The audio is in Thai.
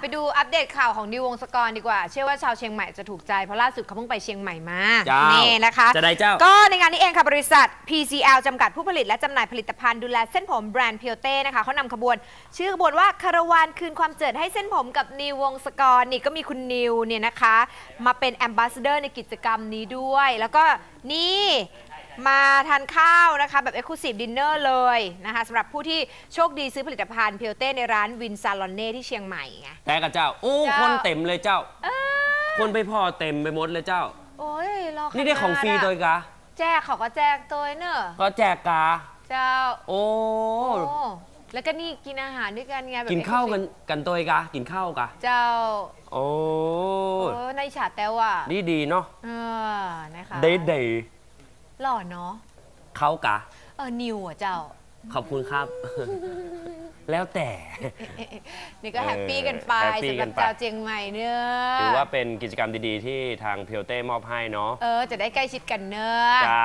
ไปดูอัปเดตข่าวของดิววงศกรดีกว่า เชื่อว่าชาวเชียงใหม่จะถูกใจ เพราะล่าสุดเขาเพิ่งไปเชียงใหม่มาเจ้านี่นะคะ จะได้เจ้า ก็ในงานนี้เองค่ะบริษัท PCL จำกัดผู้ผลิตและจำหน่ายผลิตภัณฑ์ดูแลเส้นผมแบรนด์เพียวเต้นะคะเขานำขบวน ชื่อขบวนว่าคาราวานคืนความเจิดให้เส้นผมกับนิววงศกรนี่ก็มีคุณนิวเนี่ยนะคะ มาเป็นแอมบาสเดอร์ในกิจกรรมนี้ด้วย แล้วก็นี่ มาทานข้าวนะคะแบบ Exclusive Dinner เลยนะคะสำหรับผู้ที่โชคดีซื้อผลิตภัณฑ์เพียวเต้ในร้านวินซาลอนเน่ที่เชียงใหม่ไง แต่กับเจ้า โอ้ เจ้า คนเต็มเลยเจ้า เออคนไปพอเต็มไปหมดเลยเจ้า โอ้ยรอขนานี่ได้ของฟรีะตัวอีกอะแจกเขาก็แจกตัวเนอะก็แจกกา เจ้าโอ้ โอ้แล้วก็นี่กินอาหารด้วยกันไงแบบ กินข้าวกัน exclusive กันตัวอีกอะกินข้าวกะ เจ้าโอ้ โอ้ในฉาแต้วอะ นี่ดีเนาะ เออนะคะ เดย์เดย์ หล่อเนาะเขากะ เออนิวอะเจ้า ขอบคุณครับ แล้วแต่ นี่ก็เออแฮปปี้กันไปแฮปปี้สำหกัรับนไปเจ้าเจียงใหม่เนอะถือว่าเป็นกิจกรรมดีๆ ที่ทางเพียวเต้มอบให้เนาะเออ จะได้ใกล้ชิดกันเนอะ จ้า